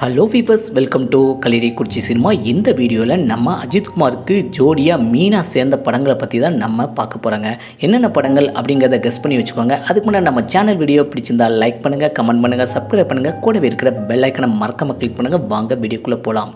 Hello viewers welcome to Kaliri Kurichi cinema இந்த வீடியோவில் நம்ம அஜித்குமாருக்கு ஜோடியாக மீனா சேர்ந்த படங்களை பற்றி தான் நம்ம பார்க்க போகிறோங்க என்னென்ன படங்கள் அப்படிங்கிறத கெஸ் பண்ணி வச்சுக்கோங்க. அதுக்கு முன்னாடி நம்ம சேனல் வீடியோ பிடிச்சிருந்தால் லைக் பண்ணுங்கள் கமெண்ட் பண்ணுங்கள் சப்ஸ்கிரைப் பண்ணுங்கள் கூடவே இருக்கிற பெல் ஐக்கனை மறக்காமல் கிளிக் பண்ணுங்கள் வாங்க வீடியோக்குள்ளே போகலாம்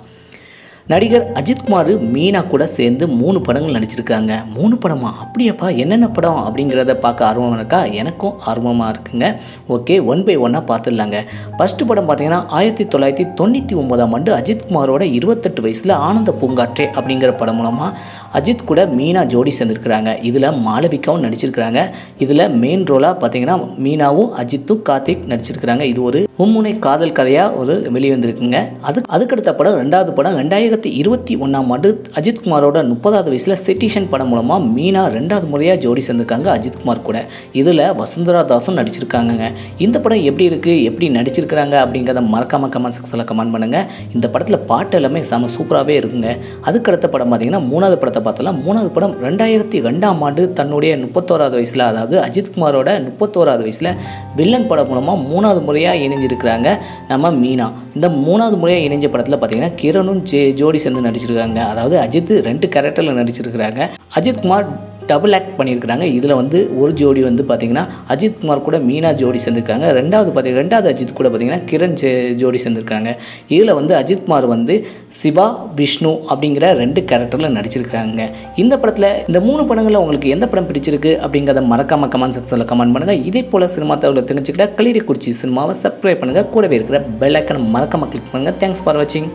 நடிகர் அஜித்குமார் மீனா கூட சேர்ந்து மூணு படங்கள் நடிச்சிருக்காங்க. மூணு படமா? அப்படியாப்பா என்னென்ன படம் அப்படிங்கிறத பார்க்க ஆர்வம் இருக்கா? எனக்கும் ஆர்வமாக இருக்குங்க. ஓகே ஒன் பை ஒன்னாக பார்த்துடலாங்க. ஃபஸ்ட்டு படம் பார்த்தீங்கன்னா ஆயிரத்தி தொள்ளாயிரத்தி தொண்ணூற்றி ஒன்பதாம் ஆண்டு அஜித்குமாரோட இருபத்தெட்டு வயசில் ஆனந்த பூங்காற்றே அப்படிங்கிற படம் மூலமாக அஜித் கூட மீனா ஜோடி சேர்ந்துருக்குறாங்க. இதில் மாளவிகாவும் நடிச்சிருக்கிறாங்க. இதில் மெயின் ரோலாக பார்த்தீங்கன்னா மீனாவும் அஜித்தும் கார்த்திக் நடிச்சிருக்கிறாங்க. இது ஒரு மும்முனை காதல் கதையாக ஒரு வெளிவந்திருக்குங்க அது அதுக்கடுத்த படம் ரெண்டாவது படம் ரெண்டாயிரத்தி இருபத்தி ஒன்றாம் ஆண்டு அஜித்குமாரோட முப்பதாவது வயசில் சிட்டிஷன் படம் மூலமாக மீனா ரெண்டாவது முறையாக ஜோடி சேர்ந்துருக்காங்க அஜித்குமார் கூட. இதில் வசுந்தரா தாஸும் நடிச்சிருக்காங்கங்க. இந்த படம் எப்படி இருக்குது எப்படி நடிச்சிருக்கிறாங்க அப்படிங்கிறத மறக்காம கமெண்ட் செக்ஷனில் கமெண்ட் பண்ணுங்கள் இந்த படத்தில் பாட்டு எல்லாமே செம சூப்பராகவே இருக்குங்க. அதுக்கடுத்த படம் பார்த்தீங்கன்னா மூணாவது படத்தை பார்த்தலாம் மூணாவது படம் ரெண்டாயிரத்தி ரெண்டாம் ஆண்டு தன்னுடைய முப்பத்தோராவது வயசில் அதாவது அஜித்குமாரோட முப்பத்தோராவது வயசில் வில்லன் படம் மூலமாக மூணாவது முறையாக இணைஞ்சிருக்கிறாங்க. நம்ம மீனா. இந்த மூணாவது முறையாக இணைஞ்ச படத்தில் பார்த்தீங்கன்னா கிரணும் ஜே ஜோடி சேர்ந்து நடிச்சிருக்காங்க. அதாவது அஜித் ரெண்டு கேரக்டரில் நடிச்சிருக்கிறாங்க. அஜித்குமார் டபுள் ஆக்ட் பண்ணியிருக்கிறாங்க. இதில் வந்து ஒரு ஜோடி வந்து பார்த்தீங்கன்னா அஜித்குமார் கூட மீனா ஜோடி சேர்ந்துருக்காங்க. ரெண்டாவது பார்த்தீங்கன்னா ரெண்டாவது அஜித் கூட பார்த்தீங்கன்னா கிரண் ஜோடி சேர்ந்துருக்காங்க. இதில் வந்து அஜித் குமார் வந்து சிவா விஷ்ணு அப்படிங்கிற ரெண்டு கேரக்டரில் நடிச்சிருக்காங்க இந்த படத்தில் இந்த மூணு படங்களில் உங்களுக்கு எந்த படம் பிடிச்சிருக்கு அப்படிங்கிறத மறக்காம கமெண்ட் செக்ஷனில் கமெண்ட் பண்ணுங்கள் இதே போல் சினிமா தகவலை தெரிஞ்சுக்கிட்ட களிரி குறிச்சி சினிமாவை சப்ஸ்கிரைப் பண்ணுங்கள் கூடவே இருக்கிற பெல் ஐக்கனை மறக்காம கிளிக் பண்ணுங்கள் தேங்க்ஸ் ஃபார் வாட்சிங்